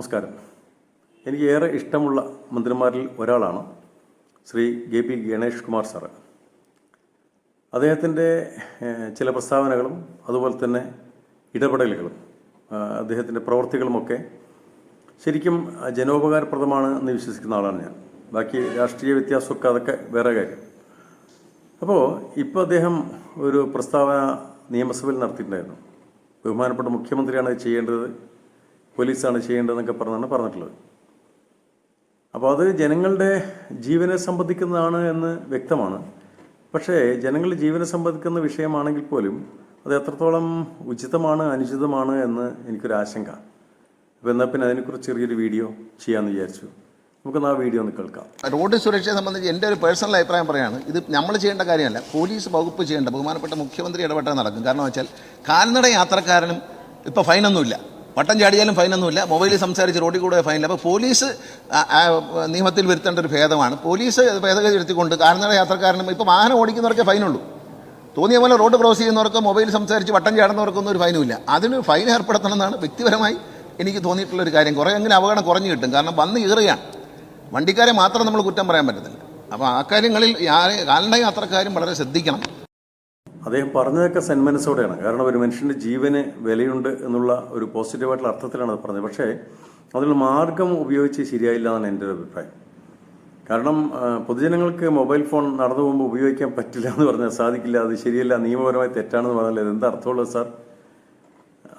നമസ്കാരം. എനിക്ക് ഏറെ ഇഷ്ടമുള്ള മന്ത്രിമാരിൽ ഒരാളാണ് Shri J P Ganesh Kumar sir. അദ്ദേഹത്തിന്റെ ചില പ്രസ്താവനകളും അതുപോലെ തന്നെ ഇടപെടലുകളും അദ്ദേഹത്തിന്റെ പ്രവൃത്തികളുമൊക്കെ ശരിക്കും ജനോപകാരപ്രദമാണ് എന്ന് വിശ്വസിക്കുന്ന ആളാണ് ഞാൻ. ബാക്കി രാഷ്ട്രീയ വ്യത്യാസമൊക്കെ അതൊക്കെ വേറെ കാര്യം. അപ്പോൾ ഇപ്പോൾ അദ്ദേഹം ഒരു പ്രസ്താവന നിയമസഭയിൽ നടത്തിയിട്ടുണ്ടായിരുന്നു. ബഹുമാനപ്പെട്ട മുഖ്യമന്ത്രിയാണ് ചെയ്യേണ്ടത്. പോലീസാണ് ചെയ്യേണ്ടതെന്നൊക്കെ പറഞ്ഞാണ് പറഞ്ഞിട്ടുള്ളത്. അപ്പോൾ അത് ജനങ്ങളുടെ ജീവനെ സംബന്ധിക്കുന്നതാണ് എന്ന് വ്യക്തമാണ്. പക്ഷേ ജനങ്ങളുടെ ജീവനെ സംബന്ധിക്കുന്ന വിഷയമാണെങ്കിൽ പോലും അത് എത്രത്തോളം ഉചിതമാണ് അനുചിതമാണ് എന്ന് എനിക്കൊരു ആശങ്ക. അപ്പോൾ എന്നാൽ പിന്നെ അതിനെക്കുറിച്ച് ചെറിയൊരു വീഡിയോ ചെയ്യാമെന്ന് വിചാരിച്ചു. നമുക്കൊന്ന് ആ വീഡിയോ ഒന്ന് കേൾക്കാം. റോഡ് സുരക്ഷയെ സംബന്ധിച്ച് എന്റെ ഒരു പേഴ്സണൽ അഭിപ്രായം പറയാണ്. ഇത് നമ്മൾ ചെയ്യേണ്ട കാര്യമല്ല. പോലീസ് വകുപ്പ് ചെയ്യേണ്ട ബഹുമാനപ്പെട്ട മുഖ്യമന്ത്രി ഇടപെട്ടാൽ നടക്കും. കാരണം വെച്ചാൽ കാൽനട യാത്രക്കാരനും ഇപ്പോൾ ഫൈനൊന്നുമില്ല. വട്ടം ചാടിയാലും ഫൈനൊന്നുമില്ല മൊബൈലിൽ സംസാരിച്ച് റോഡിൽ കൂടെ ഫൈനില്ല അപ്പോൾ പോലീസ് നിയമത്തിൽ വരുത്തേണ്ട ഒരു ഭേദമാണ്. പോലീസ് ഭേദഗതി എടുത്തിക്കൊണ്ട് കാരണം യാത്രക്കാരനും ഇപ്പോൾ വാഹനം ഓടിക്കുന്നവർക്കേ ഫൈനുള്ളൂ തോന്നിയ പോലെ റോഡ് ക്രോസ് ചെയ്യുന്നവർക്ക് മൊബൈൽ സംസാരിച്ച് വട്ടം ചാടുന്നവർക്കൊന്നും ഒരു ഫൈനുമില്ല അതിന് ഫൈൻ ഏർപ്പെടുത്തണം എന്നാണ് വ്യക്തിപരമായി എനിക്ക് തോന്നിയിട്ടുള്ള ഒരു കാര്യം. കുറേ എങ്കിലും അപകടം കുറഞ്ഞു കിട്ടും. കാരണം വന്ന് കയറുകയാണ്. വണ്ടിക്കാരെ മാത്രം നമ്മൾ കുറ്റം പറയാൻ പറ്റത്തില്ല. അപ്പോൾ ആ കാര്യങ്ങളിൽ കാൽനട യാത്രക്കാരും വളരെ ശ്രദ്ധിക്കണം. അദ്ദേഹം പറഞ്ഞതൊക്കെ സന്മനസ്സോടെയാണ് കാരണം ഒരു മനുഷ്യന്റെ ജീവന് വിലയുണ്ട് എന്നുള്ള ഒരു പോസിറ്റീവായിട്ടുള്ള അർത്ഥത്തിലാണ് അത് പറഞ്ഞത്. പക്ഷേ അതിൽ മാർഗം ഉപയോഗിച്ച് ശരിയായില്ല എന്നാണ് എന്റെ ഒരു അഭിപ്രായം. കാരണം പൊതുജനങ്ങൾക്ക് മൊബൈൽ ഫോൺ നടന്നു പോകുമ്പോൾ ഉപയോഗിക്കാൻ പറ്റില്ല എന്ന് പറഞ്ഞാൽ സാധിക്കില്ല അത് ശരിയല്ല നിയമപരമായി തെറ്റാണെന്ന് പറഞ്ഞാൽ എന്താ അർത്ഥമുള്ളത് സാർ?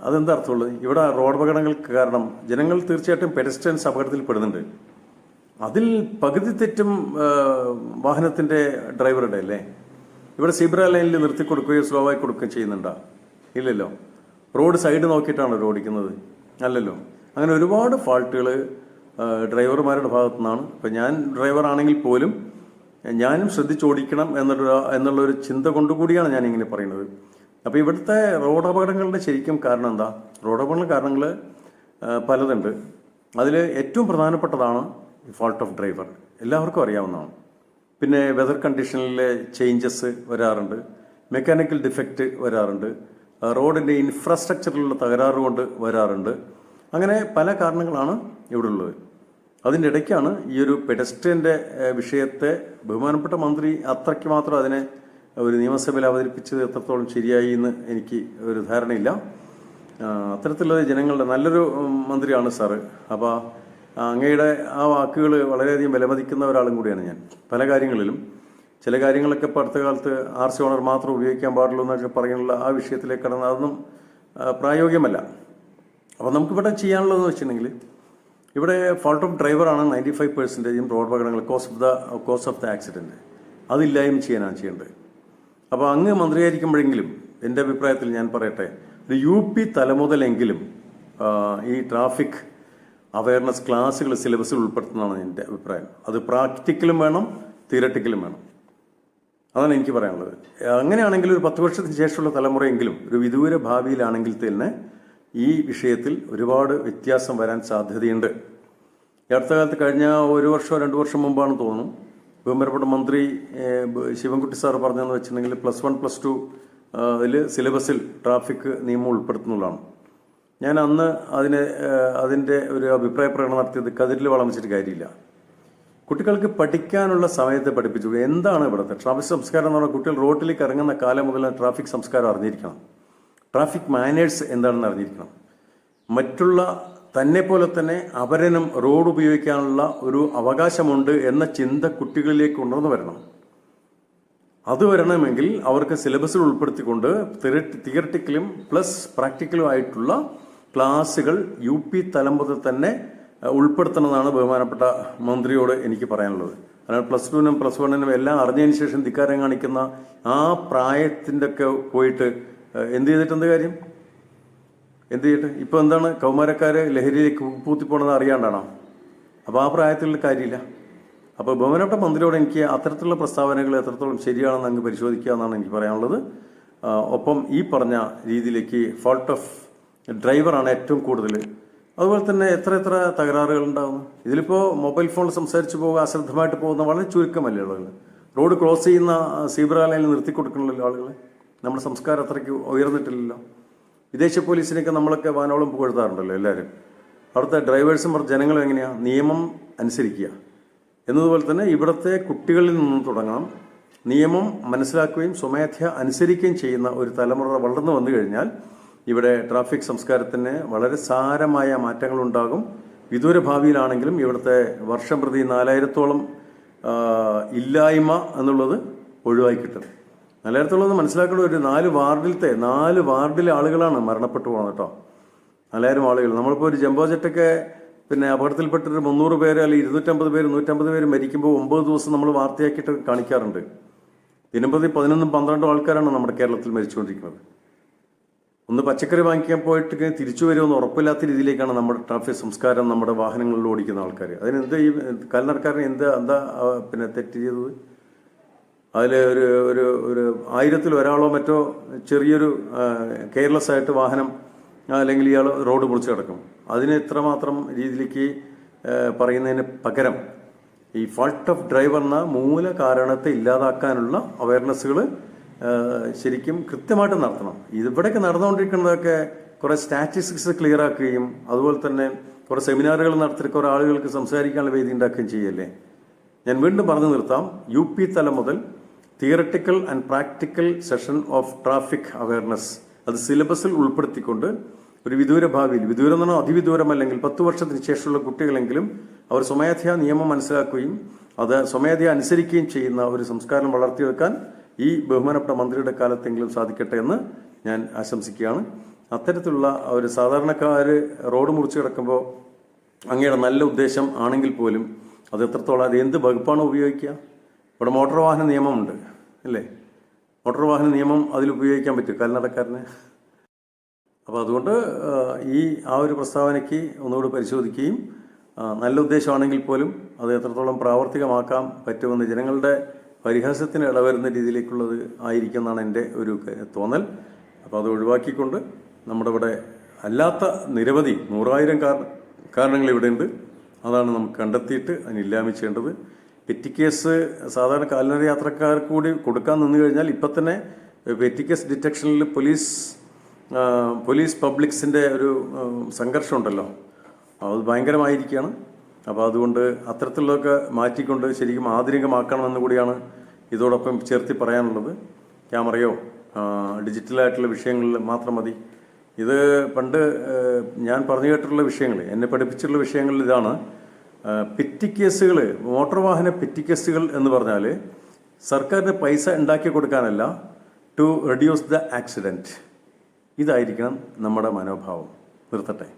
അതെന്താ അർത്ഥമുള്ളത്? ഇവിടെ റോഡ് അപകടങ്ങൾക്ക് കാരണം ജനങ്ങൾ തീർച്ചയായിട്ടും പെഡസ്ട്രിയൻസ് അപകടത്തിൽ പെടുന്നുണ്ട്. അതിൽ പകുതി തെറ്റും വാഹനത്തിന്റെ ഡ്രൈവറുടെ അല്ലേ? ഇവിടെ സിബ്ര ലൈനിൽ നിർത്തി കൊടുക്കുകയോ സ്ലോ ആയി കൊടുക്കുകയോ ചെയ്യുന്നുണ്ടോ? ഇല്ലല്ലോ. റോഡ് സൈഡ് നോക്കിയിട്ടാണ് ഓടിക്കുന്നത്? അല്ലല്ലോ. അങ്ങനെ ഒരുപാട് ഫാൾട്ടുകൾ ഡ്രൈവർമാരുടെ ഭാഗത്തു നിന്നാണ് ഇപ്പം ഞാൻ ഡ്രൈവറാണെങ്കിൽ പോലും ഞാനും ശ്രദ്ധിച്ചോടിക്കണം എന്നുള്ള എന്നുള്ളൊരു ചിന്ത കൊണ്ടുകൂടിയാണ് ഞാൻ ഇങ്ങനെ പറയുന്നത്. അപ്പോൾ ഇവിടുത്തെ റോഡ് അപകടങ്ങളുടെ ശരിക്കും കാരണം എന്താ? റോഡ് അപകട കാരണങ്ങൾ പലതുണ്ട്. അതിൽ ഏറ്റവും പ്രധാനപ്പെട്ടതാണ് ഫാൾട്ട് ഓഫ് ഡ്രൈവർ. എല്ലാവർക്കും അറിയാവുന്നതാണ്. പിന്നെ വെതർ കണ്ടീഷനിലെ ചേഞ്ചസ് വരാറുണ്ട്. മെക്കാനിക്കൽ ഡിഫക്റ്റ് വരാറുണ്ട്. റോഡിന്റെ ഇൻഫ്രാസ്ട്രക്ചറിലുള്ള തകരാറ് കൊണ്ട് വരാറുണ്ട്. അങ്ങനെ പല കാരണങ്ങളാണ് ഇവിടെ ഉള്ളത് അതിന്റെ ഇടയ്ക്കാണ് ഈ ഒരു പെഡസ്ട്രിയന്റെ വിഷയത്തെ ബഹുമാനപ്പെട്ട മന്ത്രി അത്രയ്ക്ക് മാത്രം അതിനെ ഒരു നിയമസഭയിൽ അവതരിപ്പിച്ചത് എത്രത്തോളം ശരിയായി എന്ന് എനിക്ക് ഒരു ധാരണയില്ല. അത്തരത്തിലുള്ള ജനങ്ങളുടെ നല്ലൊരു മന്ത്രിയാണ് സാറ്. അപ്പോൾ അങ്ങയുടെ ആ വാക്കുകൾ വളരെയധികം വിലമതിക്കുന്ന ഒരാളും കൂടിയാണ് ഞാൻ. പല കാര്യങ്ങളിലും ചില കാര്യങ്ങളൊക്കെ ഇപ്പോൾ അടുത്ത കാലത്ത് ആർ സി ഓണർ മാത്രം ഉപയോഗിക്കാൻ പാടുള്ളൂ എന്നൊക്കെ പറയാനുള്ള ആ വിഷയത്തിലേക്ക് കടന്ന് അതൊന്നും പ്രായോഗികമല്ല. അപ്പോൾ നമുക്കിവിടെ ചെയ്യാനുള്ളതെന്ന് വെച്ചിട്ടുണ്ടെങ്കിൽ ഇവിടെ ഫോൾട്ട് ഓഫ് ഡ്രൈവറാണ് നയന്റി ഫൈവ് പെർസെന്റേജും റോഡ് അപകടങ്ങൾ cause of the cause of the accident അതില്ലായ്മ ചെയ്യാനാണ് ചെയ്യേണ്ടത്. അപ്പോൾ അങ്ങ് മന്ത്രിയായിരിക്കുമ്പോഴെങ്കിലും എന്റെ അഭിപ്രായത്തിൽ ഞാൻ പറയട്ടെ ഒരു യു പി തലമുതലെങ്കിലും ഈ ട്രാഫിക് അവയർനെസ് ക്ലാസ്സുകൾ സിലബസിൽ ഉൾപ്പെടുത്തുന്നതാണ് എന്റെ അഭിപ്രായം. അത് പ്രാക്ടിക്കലും വേണം തിയററ്റിക്കലും വേണം. അതാണ് എനിക്ക് പറയാനുള്ളത്. അങ്ങനെയാണെങ്കിൽ ഒരു പത്ത് വർഷത്തിന് ശേഷമുള്ള തലമുറയെങ്കിലും ഒരു വിദൂര ഭാവിയിലാണെങ്കിൽ തന്നെ ഈ വിഷയത്തിൽ ഒരുപാട് വ്യത്യാസം വരാൻ സാധ്യതയുണ്ട്. അടുത്ത കാലത്ത് കഴിഞ്ഞ ഒരു വർഷമോ രണ്ട് വർഷം മുമ്പാണ് തോന്നുന്നു. ബഹുമാനപ്പെട്ട മന്ത്രി ശിവൻകുട്ടി സാർ പറഞ്ഞതെന്ന് വെച്ചിട്ടുണ്ടെങ്കിൽ പ്ലസ് വൺ പ്ലസ് ടു അതിൽ സിലബസിൽ ട്രാഫിക് നിയമം ഉൾപ്പെടുത്തുന്നതാണ് ഞാൻ അന്ന് അതിന് അതിന്റെ ഒരു അഭിപ്രായ പ്രകടനം നടത്തിയത് കതിരിൽ വളമിച്ചിട്ട് കാര്യമില്ല. കുട്ടികൾക്ക് പഠിക്കാനുള്ള സമയത്ത് പഠിപ്പിച്ചു. എന്താണ് ഇവിടുത്തെ ട്രാഫിക് സംസ്കാരം എന്ന് പറഞ്ഞാൽ കുട്ടികൾ റോട്ടിലേക്ക് ഇറങ്ങുന്ന കാലം മുതൽ ട്രാഫിക് സംസ്കാരം അറിഞ്ഞിരിക്കണം. ട്രാഫിക് മാനേഴ്സ് എന്താണെന്ന് അറിഞ്ഞിരിക്കണം. മറ്റുള്ള തന്നെ പോലെ തന്നെ അവരനും റോഡ് ഉപയോഗിക്കാനുള്ള ഒരു അവകാശമുണ്ട് എന്ന ചിന്ത കുട്ടികളിലേക്ക് ഉണർന്നു വരണം. അത് വരണമെങ്കിൽ അവർക്ക് സിലബസിൽ ഉൾപ്പെടുത്തിക്കൊണ്ട് തിയറട്ടിക്കലും പ്ലസ് പ്രാക്ടിക്കലും ആയിട്ടുള്ള ക്ലാസ്സുകൾ യു പി തലം മുതൽ തന്നെ ഉൾപ്പെടുത്തണമെന്നാണ് ബഹുമാനപ്പെട്ട മന്ത്രിയോട് എനിക്ക് പറയാനുള്ളത്. അതിനാൽ പ്ലസ് ടുവിനും പ്ലസ് വണ്ണിനും എല്ലാം അറിഞ്ഞതിന് ശേഷം ധിക്കാരം കാണിക്കുന്ന ആ പ്രായത്തിന്റെ ഒക്കെ പോയിട്ട് എന്ത് ചെയ്തിട്ട് എന്ത് കാര്യം? എന്ത് ചെയ്തിട്ട് ഇപ്പൊ എന്താണ്? കൗമാരക്കാര് ലഹരിയിലേക്ക് പൂത്തിപ്പോണെന്ന് അറിയാണ്ടാണോ? അപ്പോൾ ആ പ്രായത്തിൽ കാര്യമില്ല. അപ്പോൾ ബഹുമാനപ്പെട്ട മന്ത്രിയോട് എനിക്ക് അത്തരത്തിലുള്ള പ്രസ്താവനകൾ എത്രത്തോളം ശരിയാണെന്ന് അങ്ങ് പരിശോധിക്കുക എന്നാണ് എനിക്ക് പറയാനുള്ളത്. ഒപ്പം ഈ പറഞ്ഞ രീതിയിലേക്ക് ഫോൾട്ട് ഓഫ് ഡ്രൈവറാണ് ഏറ്റവും കൂടുതൽ അതുപോലെ തന്നെ എത്ര എത്ര തകരാറുകൾ ഉണ്ടാകുന്നു ഇതിലിപ്പോൾ മൊബൈൽ ഫോൺ സംസാരിച്ച് പോകുക അശ്രദ്ധമായിട്ട് പോകുന്ന വളരെ ചുരുക്കമല്ലേ ആളുകൾ റോഡ് ക്രോസ് ചെയ്യുന്ന സീബ്ര ലൈനിൽ നിർത്തി കൊടുക്കണമല്ലോ ആളുകൾ നമ്മുടെ സംസ്കാരം അത്രയ്ക്ക് ഉയർന്നിട്ടില്ലല്ലോ. വിദേശ പോലീസിനെയൊക്കെ നമ്മളൊക്കെ വാനോളം പുകഴ്ത്താറുണ്ടല്ലോ എല്ലാവരും അവിടുത്തെ ഡ്രൈവേഴ്സും ജനങ്ങളും എങ്ങനെയാണ് നിയമം അനുസരിക്കുക. എന്നതുപോലെ തന്നെ ഇവിടുത്തെ കുട്ടികളിൽ നിന്നും തുടങ്ങണം. നിയമം മനസ്സിലാക്കുകയും സ്വമേധ അനുസരിക്കുകയും ചെയ്യുന്ന ഒരു തലമുറ വളർന്നു വന്നു കഴിഞ്ഞാൽ ഇവിടെ ട്രാഫിക് സംസ്കാരത്തിന് വളരെ സാരമായ മാറ്റങ്ങൾ ഉണ്ടാകും വിദൂര ഭാവിയിലാണെങ്കിലും ഇവിടുത്തെ വർഷം പ്രതി നാലായിരത്തോളം ഇല്ലായ്മ എന്നുള്ളത് ഒഴിവായി കിട്ടും. നാലായിരത്തോളം മനസ്സിലാക്കേണ്ട ഒരു നാല് വാർഡിലത്തെ നാല് വാർഡിലെ ആളുകളാണ് മരണപ്പെട്ടു പോകുന്നത് കേട്ടോ. നാലായിരം ആളുകൾ. നമ്മളിപ്പോൾ ഒരു ജംബോ ജെറ്റൊക്കെ പിന്നെ അപകടത്തിൽപ്പെട്ടൊരു മുന്നൂറ് പേര് അല്ലെങ്കിൽ ഇരുന്നൂറ്റമ്പത് പേര് നൂറ്റമ്പത് പേര് മരിക്കുമ്പോൾ ഒമ്പത് ദിവസം നമ്മൾ വാർത്തയാക്കിയിട്ട് കാണിക്കാറുണ്ട്. ദിനംപ്രതി പതിനൊന്നും പന്ത്രണ്ടും ആൾക്കാരാണ് നമ്മുടെ കേരളത്തിൽ മരിച്ചുകൊണ്ടിരിക്കുന്നത്. ഒന്ന് പച്ചക്കറി വാങ്ങിക്കാൻ പോയിട്ട് തിരിച്ചു വരുമെന്ന് ഉറപ്പില്ലാത്ത രീതിയിലേക്കാണ് നമ്മുടെ ട്രാഫിക് സംസ്കാരം നമ്മുടെ വാഹനങ്ങളിൽ ഓടിക്കുന്ന ആൾക്കാർ അതിനെന്ത് ഈ കാൽനടക്കാരൻ എന്താ എന്താ പിന്നെ തെറ്റ് ചെയ്തത്? അതിൽ ഒരു ഒരു ഒരു ആയിരത്തിൽ ഒരാളോ മറ്റോ ചെറിയൊരു കെയർലെസ് ആയിട്ട് വാഹനം അല്ലെങ്കിൽ ഇയാൾ റോഡ് മുറിച്ച് കിടക്കും. അതിന് ഇത്രമാത്രം രീതിയിലേക്ക് പറയുന്നതിന് പകരം ഈ ഫാൾട്ട് ഓഫ് ഡ്രൈവർ എന്ന മൂല കാരണത്തെ ഇല്ലാതാക്കാനുള്ള അവയർനെസ്സുകൾ ശരിക്കും കൃത്യമായിട്ട് നടത്തണം. ഇവിടെയൊക്കെ നടന്നുകൊണ്ടിരിക്കുന്നതൊക്കെ കുറേ സ്റ്റാറ്റിസ്റ്റിക്സ് ക്ലിയർ ആക്കുകയും അതുപോലെ തന്നെ കുറേ സെമിനാറുകൾ നടത്തി കുറേ ആളുകൾക്ക് സംസാരിക്കാനുള്ള വേദി ഉണ്ടാക്കുകയും ചെയ്യല്ലേ? ഞാൻ വീണ്ടും പറഞ്ഞു നിർത്താം. യു പി തലം മുതൽ theoretical and practical session of traffic awareness അത് സിലബസിൽ ഉൾപ്പെടുത്തിക്കൊണ്ട് ഒരു വിദൂര ഭാവിയിൽ വിദൂരം എന്നോ അതിവിദൂരം അല്ലെങ്കിൽ പത്ത് വർഷത്തിന് ശേഷമുള്ള കുട്ടികളെങ്കിലും അവർ സ്വമേധയാ നിയമം മനസ്സിലാക്കുകയും അത് സ്വമേധയാ അനുസരിക്കുകയും ചെയ്യുന്ന ഒരു സംസ്കാരം വളർത്തിയെടുക്കാൻ ഈ ബഹുമാനപ്പെട്ട മന്ത്രിയുടെ കാലത്തെങ്കിലും സാധിക്കട്ടെ എന്ന് ഞാൻ ആശംസിക്കുകയാണ്. അത്തരത്തിലുള്ള ഒരു സാധാരണക്കാർ റോഡ് മുറിച്ച് കിടക്കുമ്പോൾ അങ്ങയുടെ നല്ല ഉദ്ദേശം ആണെങ്കിൽ പോലും അത് എത്രത്തോളം അത് എന്ത് വകുപ്പാണ് ഉപയോഗിക്കുക? ഇവിടെ മോട്ടോർ വാഹന നിയമമുണ്ട് അല്ലേ? മോട്ടോർ വാഹന നിയമം അതിൽ ഉപയോഗിക്കാൻ പറ്റും കാൽനടക്കാരന്? അപ്പോൾ അതുകൊണ്ട് ഈ ആ ഒരു പ്രസ്താവനയ്ക്ക് ഒന്നുകൂടി പരിശോധിക്കുകയും നല്ല ഉദ്ദേശമാണെങ്കിൽ പോലും അത് എത്രത്തോളം പ്രാവർത്തികമാക്കാൻ പറ്റുമെന്ന് ജനങ്ങളുടെ പരിഹാസത്തിന് ഇടവരുന്ന രീതിയിലേക്കുള്ളത് ആയിരിക്കും എന്നാണ് എന്റെ ഒരു തോന്നൽ. അപ്പോൾ അത് ഒഴിവാക്കിക്കൊണ്ട് നമ്മുടെ ഇവിടെ അല്ലാത്ത നിരവധി നൂറായിരം കാരണ കാരണങ്ങൾ ഇവിടെ ഉണ്ട് അതാണ് നമുക്ക് കണ്ടെത്തിയിട്ട് അതിന് ചെയ്യേണ്ടത്. പെറ്റി കേസ് സാധാരണ കാൽനട യാത്രക്കാർക്ക് കൂടി കൊടുക്കാൻ നിന്ന് കഴിഞ്ഞാൽ ഇപ്പം തന്നെ പെറ്റി കേസ് ഡിറ്റക്ഷനിൽ പോലീസ് പോലീസ് പബ്ലിക്സിന്റെ ഒരു സംഘർഷമുണ്ടല്ലോ. അത് ഭയങ്കരമായിരിക്കുകയാണ്. അപ്പോൾ അതുകൊണ്ട് അത്തരത്തിലുള്ളതൊക്കെ മാറ്റിക്കൊണ്ട് ശരിക്കും ആധുനികമാക്കണമെന്ന് കൂടിയാണ് ഇതോടൊപ്പം ചേർത്തി പറയാനുള്ളത്. ക്യാമറയോ ഡിജിറ്റലായിട്ടുള്ള വിഷയങ്ങളിൽ മാത്രം മതി. ഇത് പണ്ട് ഞാൻ പറഞ്ഞു കേട്ടിട്ടുള്ള വിഷയങ്ങൾ എന്നെ പഠിപ്പിച്ചിട്ടുള്ള വിഷയങ്ങളിൽ ഇതാണ്. പെറ്റിക്കേസുകൾ മോട്ടോർ വാഹന പെറ്റിക്കേസുകൾ എന്ന് പറഞ്ഞാൽ സർക്കാരിന് പൈസ ഉണ്ടാക്കി കൊടുക്കാനല്ല ടു റെഡ്യൂസ് ദ ആക്സിഡന്റ്. ഇതായിരിക്കണം നമ്മുടെ മനോഭാവം. നിർത്തട്ടെ.